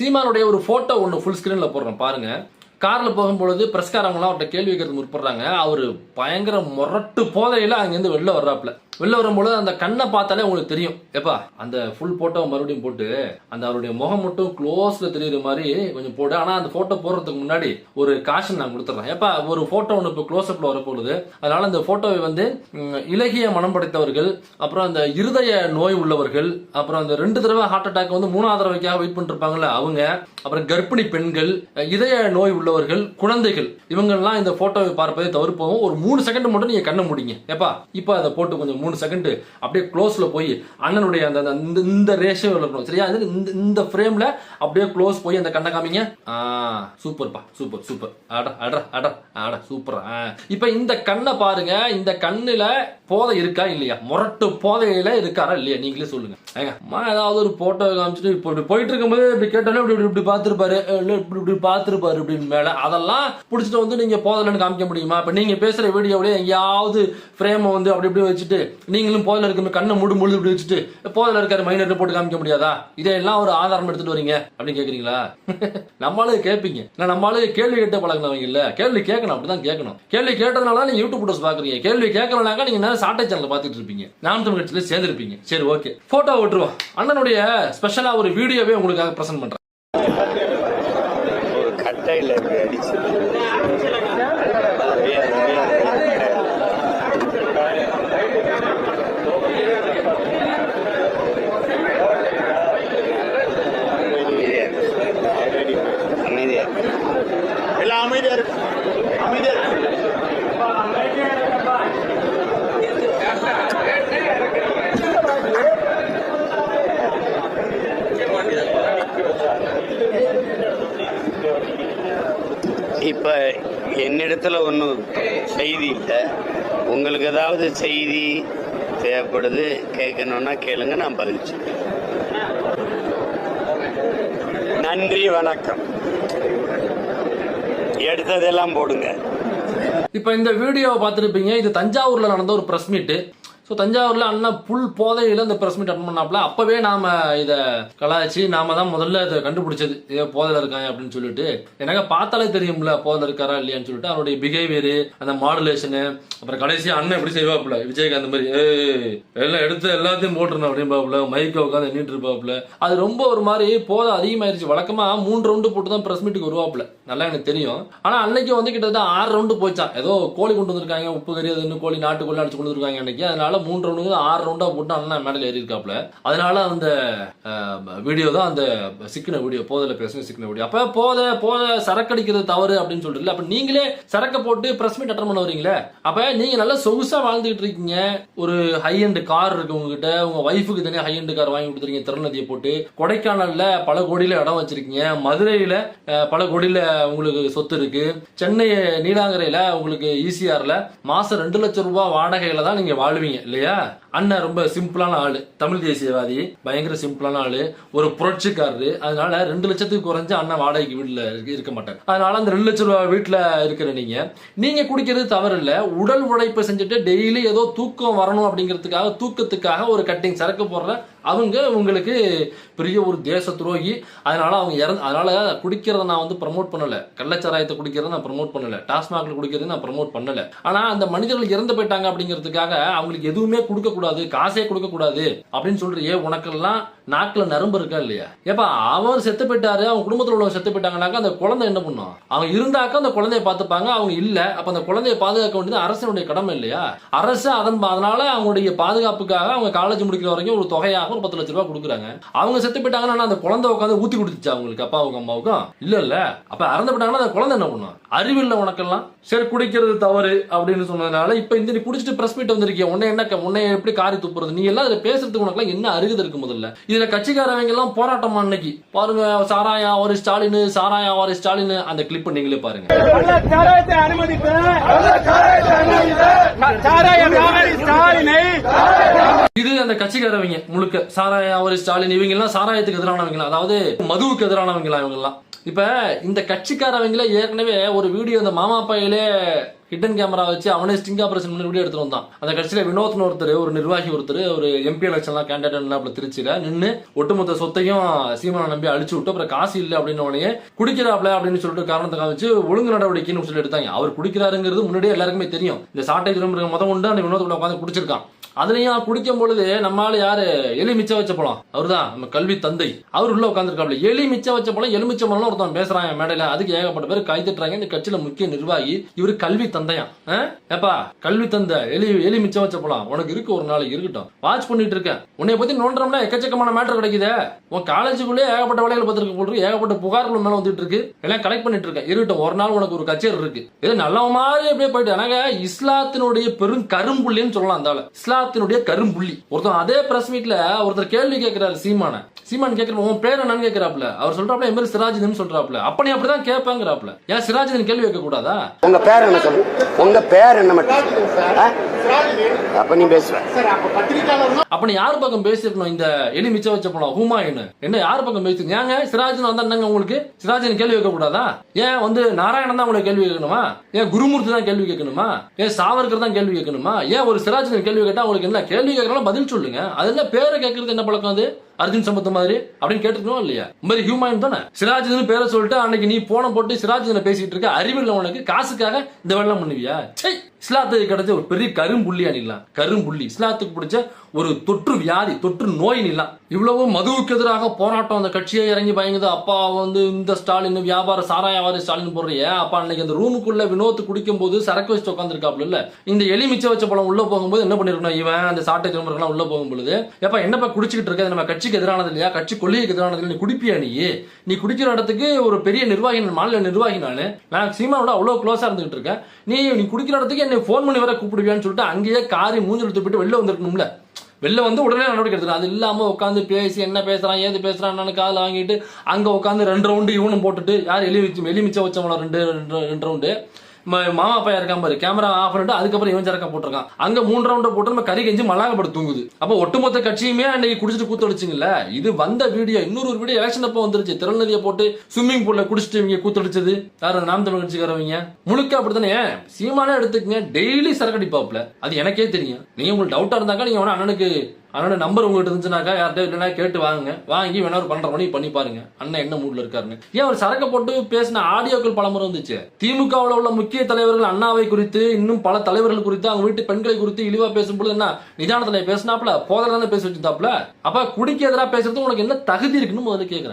சீமானுடைய ஒரு போட்டோ ஒன்று ஃபுல் ஸ்கிரீனில் போடுறோம் பாருங்க. காரில் போகும்பொழுது பிரஸ்காரவங்களாம் அவர்கிட்ட கேள்வி கேட்கறது முற்படுறாங்க. அவர் பயங்கர முரட்டு போதையில் அங்கேருந்து வெளில வர்றாப்புல. வெளில வரும்பொழுது அந்த கண்ணை பார்த்தாலே உங்களுக்கு தெரியும். எப்பா அந்த ஃபுல் போட்டோ மறுபடியும் போட்டு அந்த அவருடைய முகம் மட்டும் க்ளோஸ்ல தெரியுற மாதிரி கொஞ்சம் போடு. ஆனால் அந்த போட்டோ போடுறதுக்கு முன்னாடி ஒரு காஷன் நான் கொடுத்துட்றேன் ஏப்பா ஒரு போட்டோ ஒன்று இப்போ க்ளோஸ்அப்ல வரப்போகுது. அதனால அந்த போட்டோவை வந்து இலகிய மனம் படைத்தவர்கள் அப்புறம் அந்த இருதய நோய் உள்ளவர்கள் அப்புறம் அந்த ரெண்டு தடவை ஹார்ட் அட்டாக் வந்து மூணாவது தடவைக்காக வெயிட் பண்ணிட்டு அவங்க அப்புறம் கர்ப்பிணி பெண்கள் இதய நோய் உள்ளவர்கள் குழந்தைகள் இவங்கெல்லாம் இந்த போட்டோவை பார்ப்பதை தவிர்ப்போம். ஒரு மூணு செகண்ட் மட்டும் நீங்க கண்ணை முடிங்க. ஏப்பா இப்போ அதை போட்டு கொஞ்சம் மூணு செகண்ட் அப்படியே க்ளோஸ்ல போய் அண்ணனுடைய அந்த அந்த- இந்த இந்த ரேஷியோ இருக்கணும். சரியா? இந்த இந்த ஃப்ரேம்ல அப்படியே க்ளோஸ் போய் அந்த கண்ணை காமிங்க. சூப்பர்ப்பா சூப்பர் சூப்பர் அட அட அட அட சூப்பர் இப்போ இந்த கண்ணை பாருங்க. இந்த கண்ணுல போதை இருக்கா இல்லையா? முரட்டு போதையில இருக்காரா இல்லையா? நீங்களே சொல்லுங்க. ஏங்கம்மா ஏதாவது ஒரு போட்டோ காமிச்சிட்டு இப்போ இப்படி போயிட்டு இருக்கும்போது இப்படி கேட்டாலே இப்படி இப்படி இப்படி பார்த்துருப்பாரு. இப்படி இப்படி பார்த்துருப்பாரு அப்படின்னு மேல அதெல்லாம் பிடிச்சிட்டு வந்து நீங்க போதலன்னு காமிக்க முடியுமா? இப்ப நீங்க பேசுற வீடியோவிலேயே எங்கேயாவது ஃப்ரேம் வந்து அப்படி இப்படி வச்சுட்டு நீங்களும் போதில் இருக்க கண்ணை மூடு முழுது இப்படி வச்சுட்டு போதில் இருக்காரு மைனர் போட்டு காமிக்க முடியாதா? இதெல்லாம் ஒரு ஆதாரம் எடுத்துட்டு வரீங்க அப்படின்னு கேக்குறீங்களா? நம்மளால கேட்பீங்க நான் நம்மளால கேள்வி கேட்ட பழகினவங்க இல்ல. கேள்வி கேட்கணும் அப்படிதான் கேட்கணும். கேள்வி கேட்டதுனால நீங்க யூடியூப் வீடியோஸ் பாக்குறீங்க கேள்வி கேட்கலனாக்கா நீங்க நேரம் சாட்டை சேனல் பார்த்துட்டு இருப்பீங்க. நாம் தமிழ் கட்சியில சேர்ந்திருப்பீங்க. சரி ஓகே போட்டோ விட்டுருவோம். அண்ணனுடைய ஸ்பெஷலா ஒரு வீடியோவே உங்களுக்காக பிரசன்ட் பண்றேன். ஒரு கட்டையில் இப்படி அடிச்சு அப்படியே அப்படியே அமைதியா இரு. எல்லாம் அமைதியா இருக்கு அமைதியா இருக்கு இப்போ என்னிடத்துல ஒன்றும் செய்தி இல்லை. உங்களுக்கு ஏதாவது செய்தி தேவைப்படுது கேட்கணுன்னா கேளுங்க நான் பதில் சொல்றேன். நன்றி வணக்கம். எடுத்ததெல்லாம் போடுங்க. இப்போ இந்த வீடியோவை பார்த்துருப்பீங்க இது தஞ்சாவூரில் நடந்த ஒரு ப்ரெஸ் மீட்டு ஸோ தஞ்சாவூரில் அண்ணா புல் போதையில் இந்த பிரஸ் மீட் அட்டன் பண்ணாப்புல. அப்போவே நாம் இதை கலாய்ச்சி நாம தான் முதல்ல இதை கண்டுபிடிச்சது. ஏதோ போதையில் இருக்காங்க அப்படின்னு சொல்லிட்டு. எனக்கு பார்த்தாலே தெரியும்ல போதையில இருக்காரா இல்லையான்னு சொல்லிட்டு. அவருடைய பிஹேவியர் அந்த மாடுலேஷனு அப்புறம் கடைசியாக அண்ணன் எப்படி செய்வாப்புல? விஜயகாந்த் மாதிரி ஏ எல்லாம் எடுத்து எல்லாத்தையும் போட்டுருந்தோம் அப்படின்பாப்புல மைக்கை உட்காந்து எண்ணிட்டு இருப்பாப்புல. அது ரொம்ப ஒரு மாதிரி போதை அதிகமாயிருச்சு. வழக்கமாக மூணு ரவுண்டு போட்டு தான் பிரஸ் மீட்டுக்கு வருவாப்புல. நல்லா எனக்கு தெரியும். ஆனால் அன்னைக்கு வந்து கிட்டத்தட்ட ஆறு ரவுண்டு போச்சான் ஏதோ கோழி கொண்டு வந்திருக்காங்க உப்பு கறி அது கோழி நாட்டுக்கோழி அடிச்சு கொண்டு வந்திருக்காங்க அன்னைக்கு. அதனால மூணு ரவுண்டு ஆறு ரவுண்டா போட்டு அண்ணன் மேடல் ஏறி இருக்காப்புல அதனால அந்த வீடியோ தான் அந்த சிக்கின வீடியோ போதில் பேசணும் சிக்கின வீடியோ. அப்ப போதை சரக்கு சரக்கடிக்கிறது தவறு அப்படின்னு சொல்லிட்டு அப்ப நீங்களே சரக்க போட்டு பிரஸ் மீட் அட்டன் பண்ண வரீங்களே? அப்ப நீங்க நல்லா சொகுசா வாழ்ந்துகிட்டு இருக்கீங்க. ஒரு ஹை அண்ட் கார் இருக்கு உங்ககிட்ட உங்க ஒய்ஃபுக்கு தனியாக ஹை அண்ட் கார் வாங்கி கொடுத்துருக்கீங்க திருநதியை போட்டு. கொடைக்கானல்ல பல கோடியில இடம் வச்சிருக்கீங்க. மதுரையில பல கோடியில உங்களுக்கு சொத்து இருக்கு. சென்னை நீலாங்கரையில உங்களுக்கு ஈசிஆர்ல மாசம் ரெண்டு லட்சம் ரூபாய் வாடகையில தான் நீங்க வாழ்வீங்க. இல்லையா? அண்ணன் ரொம்ப சிம்பிளான ஆளு. தமிழ் தேசியவாதி பயங்கர சிம்பிளான ஆளு. ஒரு புரட்சிக்காரரு. அதனால ரெண்டு லட்சத்துக்கு குறைஞ்சு அண்ணன் வாடகைக்கு வீட்டுல இருக்க- மாட்டார். அதனால அந்த ரெண்டு லட்சம் ரூபாய் வீட்டுல இருக்கிற நீங்க நீங்க குடிக்கிறது தவறு இல்ல உடல் உழைப்பை செஞ்சுட்டு டெய்லி ஏதோ தூக்கம் வரணும் அப்படிங்கிறதுக்காக தூக்கத்துக்காக ஒரு கட்டிங் சரக்கு போடுற அவங்க உங்களுக்கு பெரிய ஒரு தேச துரோகி. அதனால அவங்க இறந்து அதனால குடிக்கிறத நான் வந்து ப்ரமோட் பண்ணல. கள்ளச்சாராயத்தை குடிக்கிறத நான் ப்ரமோட் பண்ணல. டாஸ்மாக்ல குடிக்கிறத நான் ப்ரமோட் பண்ணல. ஆனா அந்த மனிதர்கள் இறந்து போயிட்டாங்க அப்படிங்கிறதுக்காக அவங்களுக்கு எதுவுமே கொடுக்க கூடாது. காசே கொடுக்க கூடாது. அப்படின்னு சொல்றியே உனக்கெல்லாம் நாக்குல நரம்பு இருக்கா இல்லையா? ஏப்பா அவன் செத்து போயிட்டாரு. அவங்க குடும்பத்தில் உள்ளவங்க செத்து போயிட்டாங்கனாக்கா அந்த குழந்தை என்ன பண்ணும்? அவங்க இருந்தாக்க அந்த குழந்தைய பார்த்துப்பாங்க. அவங்க இல்ல. அப்ப அந்த குழந்தைய பாதுகாக்க வேண்டியது அரசனுடைய கடமை இல்லையா? அரசு அதன் அதனால அவங்களுடைய பாதுகாப்புக்காக அவங்க காலேஜ் முடிக்கிற வரைக்கும் ஒரு தொகையாக ஒரு பத்து லட்ச ரூபாய் கொடுக்குறாங்க. அவங்க செத்து போயிட்டாங்கன்னா அந்த குழந்தை உட்காந்து ஊத்தி கொடுத்துச்சு அவங்களுக்கு அப்பாவுக்கும் அம்மாவுக்கும்? இல்ல இல்ல அப்ப இறந்து போயிட்டாங்கன்னா அந்த குழந்தை என்ன பண்ணும்? அறிவில்லை உனக்கெல்லாம். சரி குடிக்கிறது தவறு அப்படின்னு சொன்னதுனால இப்ப இந்த நீ குடிச்சிட்டு பிரஸ் மீட் வந்திருக்கிய? உன்னை என்ன உன்னை எப்படி காரி துப்புறது? நீ எல்லாம் இதுல பேசுறதுக்கு உனக்கெல்லாம் என்ன அருகதை இருக்கு முதல்ல? இதுல கட்சிக்காரவங்க எல்லாம் போராட்டமா அன்னைக்கு. பாருங்க சாராயா ஒரு ஸ்டாலின் சாராயா ஒரு ஸ்டாலின். அந்த கிளிப் நீங்களே பாருங்க. சாராயத்தை அனுமதிப்பேன் சாராய வியாபாரி ஸ்டாலினை இது அந்த கட்சிக்காரவங்க முழுக்க. சாராய அவர் ஸ்டாலின் இவங்கெல்லாம் சாராயத்துக்கு எதிரானவங்களா? அதாவது மதுவுக்கு எதிரானவங்களா இவங்கெல்லாம்? இப்ப இந்த கட்சிக்காரவங்களே ஏற்கனவே ஒரு வீடியோ இந்த மாமா பையிலே ஹிடன் கேமரா வச்சு அவனே ஸ்டிங் ஆபரேஷன் பண்ணி வீடியோ எடுத்துட்டு வந்தான். அந்த கட்சியில வினோத்னு ஒருத்தர் ஒரு நிர்வாகி ஒருத்தர் ஒரு எம்பி எலெக்ஷன்லாம் கேண்டிடேட் திருச்சியில நின்று ஒட்டுமொத்த சொத்தையும் சீமான நம்பி அழிச்சு விட்டு அப்புறம் காசு இல்லை அப்படின்னு உடனே குடிக்கிறாப்ல அப்படின்னு சொல்லிட்டு காரணத்துக்காக வச்சு ஒழுங்கு நடவடிக்கைன்னு சொல்லி எடுத்தாங்க. அவர் குடிக்கிறாருங்கிறது முன்னாடியே எல்லாருக்குமே தெரியும். இந்த சாட்டை திரும்ப முத உண்டு அந்த வினோத்தோட உட்காந்து குடிச்சிருக்கான். அதுலயும் குடிக்கும் பொழுது நம்மளால யாரு? எலி மிச்சம் வச்ச பழம். அவர்தான் நம்ம கல்வி தந்தை. அவர் உள்ள உட்காந்துருக்காப்ல எலி மிச்சம் வச்ச பழம் எலுமிச்ச பழம் ஒருத்தன் பேசுறாங்க மேடையில. அதுக்கு ஏகப்பட்ட பேர் கை இந்த கட்சியில முக்கிய நிர்வாகி இவர் கல்வி தந்தையா ஆ? ஏப்பா கல்வி தந்தை எலி எலி மிச்சம் வச்ச பழம். உனக்கு இருக்கு ஒரு நாளைக்கு இருக்கட்டும். வாட்ச் பண்ணிட்டு இருக்கேன். உன்னை பத்தி நோண்டோம்னா எக்கச்சக்கமான மேட்டர் கிடைக்குதே. உன் காலேஜுக்குள்ளே ஏகப்பட்ட வேலைகள் பார்த்துருக்க போல் ஏகப்பட்ட புகார்கள் மேல வந்துட்டு இருக்கு. எல்லாம் கலெக்ட் பண்ணிட்டு இருக்கேன். இருக்கட்டும் ஒரு நாள் உனக்கு ஒரு கச்சேரி இருக்கு. இது நல்ல மாதிரி அப்படியே போயிட்டு எனக்கு இஸ்லாத்தினுடைய பெரும் கரும்புள்ளின்னு சொல்லலாம் அந்த இஸ்லா இஸ்லாத்தினுடைய கரும்புள்ளி. ஒருத்தன் அதே பிரஸ் மீட்ல ஒருத்தர் கேள்வி கேட்கிறாரு சீமான. சீமான் கேட்கிற உன் பேர் என்னன்னு கேட்கிறாப்ல அவர் சொல்றாப்ல என் பேர் சிராஜிதன் சொல்றாப்ல அப்ப நீ அப்படிதான் கேட்பேங்கிறாப்ல ஏன் சிராஜிதன் கேள்வி கேட்க கூடாதா உங்க பேர் என்ன சொல்லு? உங்க பேர் என்ன மட்டும்? அப்ப நீ பேசுவ. அப்ப நீ யார் பக்கம் பேசிருக்கணும் இந்த எலி மிச்சம் வச்ச பழம்? ஹுமாயூன். என்ன யார் பக்கம் பேசி ஏங்க சிராஜன் வந்தா என்னங்க உங்களுக்கு? சிராஜன் கேள்வி கேட்க கூடாதா ஏன் வந்து நாராயணன் தான் உங்களுக்கு கேள்வி கேட்கணுமா? ஏன் குருமூர்த்தி தான் கேள்வி கேட்கணுமா? ஏன் சாவர்கர் தான் கேள்வி கேட்கணுமா? ஏன் ஒரு சிராஜன் கேள்வி கேட்டா உங்களுக்கு என்ன கேள்வி கேட்கறாலும் பதில் சொல்லுங்க. அது என்ன பேரை கேட்கறது என்ன பழக்கம் அது? அர்ஜுன் சம்பத் மாதிரி அப்படின்னு கேட்டுக்கணும் இல்லையா? மாதிரி ஹியூமன் தானே? சிராஜன் பேரை சொல்லிட்டு அன்னைக்கு நீ போன போட்டு சிராஜனை பேசிட்டு இருக்க அறிவில் உனக்கு காசுக்காக இந்த வெள்ளம் பண்ணுவியா? சை இஸ்லாத்துக்கு கிடைச்ச ஒரு பெரிய கரும்புள்ளி அணிலாம் கரும்புள்ளி. இஸ்லாத்துக்கு பிடிச்ச ஒரு தொற்று வியாதி தொற்று நோய் நிலாம் இவ்வளவு மதுவுக்கு எதிராக போராட்டம் அந்த கட்சியை இறங்கி பயங்குது. அப்பா வந்து இந்த ஸ்டாலின் வியாபார சாராயவாரி ஸ்டாலின் போடுறிய. அப்பா அன்னைக்கு அந்த ரூமுக்குள்ள வினோத்து குடிக்கும் போது சரக்கு வச்சு உட்காந்துருக்காப்ல இல்ல? இந்த எலி மிச்ச வச்ச பழம் உள்ள போகும்போது என்ன பண்ணிருக்கணும் இவன்? அந்த சாட்டை திரும்பலாம் உள்ள போகும் பொழுது எப்ப என்னப்பா குடிச்சிக்கிட்டு இருக்க? நம்ம கட்சி கட்சிக்கு எதிரானது இல்லையா? கட்சி கொள்கைக்கு எதிரானது இல்லை நீ குடிப்பியா நீ? நீ குடிக்கிற இடத்துக்கு ஒரு பெரிய நிர்வாகி மாநில நிர்வாகி நானு நான் சீமானோட அவ்வளோ க்ளோஸாக இருந்துகிட்டு இருக்கேன். நீ நீ குடிக்கிற இடத்துக்கு என்னை ஃபோன் பண்ணி வர கூப்பிடுவியான்னு சொல்லிட்டு அங்கேயே காரி மூஞ்சல் துப்பிட்டு வெளில வந்திருக்கணும்ல. வெளில வந்து உடனே நடவடிக்கை எடுத்துக்கலாம் அது இல்லாமல் உட்காந்து பேசி என்ன பேசுகிறான் ஏது பேசுகிறான் காதில் வாங்கிட்டு அங்கே உட்காந்து ரெண்டு ரவுண்டு இவனும் போட்டுட்டு யார் எலி வச்சு எலி மிச்சம் வச்சவங்களா ரெண்டு ரெண்டு ரெண்டு ரவுண்டு மாமா பையன் இருக்கான் பாரு. கேமரா ஆஃப் பண்ணிட்டு அதுக்கப்புறம் இவன் சரக்கா போட்டிருக்கான். அங்க மூணு ரவுண்டை போட்டு நம்ம கறி கஞ்சி மல்லாங்கப்பட்டு தூங்குது. அப்ப ஒட்டுமொத்த கட்சியுமே அன்னைக்கு குடிச்சிட்டு கூத்தடிச்சிங்கல்ல இது வந்த வீடியோ இன்னொரு ஒரு வீடியோ எலெக்ஷன் அப்போ வந்துருச்சு. திருநதியை போட்டு ஸ்விம்மிங் பூல்ல குடிச்சிட்டு இவங்க கூத்தடிச்சது யாரு நாம் தமிழ் கட்சிக்காரவங்க முழுக்க அப்படித்தானே? சீமானே எடுத்துக்கங்க. டெய்லி சரக்கடிப்பாப்ல அது எனக்கே தெரியும். நீங்க உங்களுக்கு டவுட்டா இருந்தாக்கா நீங்க வேணா அண்ணனுக்கு அதனோட நம்பர் உங்ககிட்ட இருந்துச்சுனாக்கா யார்கிட்ட இல்லைனா கேட்டு வாங்குங்க. வாங்கி வேணா ஒரு பண்ற மணிக்கு பண்ணி பாருங்க. அண்ணன் என்ன மூட்ல இருக்காருன்னு. ஏன் அவர் சரக்கு போட்டு பேசின ஆடியோக்கள் பலமுறை வந்துச்சு. திமுகவில் உள்ள முக்கிய தலைவர்கள் அண்ணாவை குறித்து இன்னும் பல தலைவர்கள் குறித்து அவங்க வீட்டு பெண்களை குறித்து இழிவா பேசும்போது என்ன நிதானத்துல பேசினாப்ல போதல தானே பேசி வச்சிருந்தாப்ல அப்ப குடிக்க எதிராக பேசுறது உனக்கு என்ன தகுதி இருக்குன்னு முதல்ல கேக்குறேன்.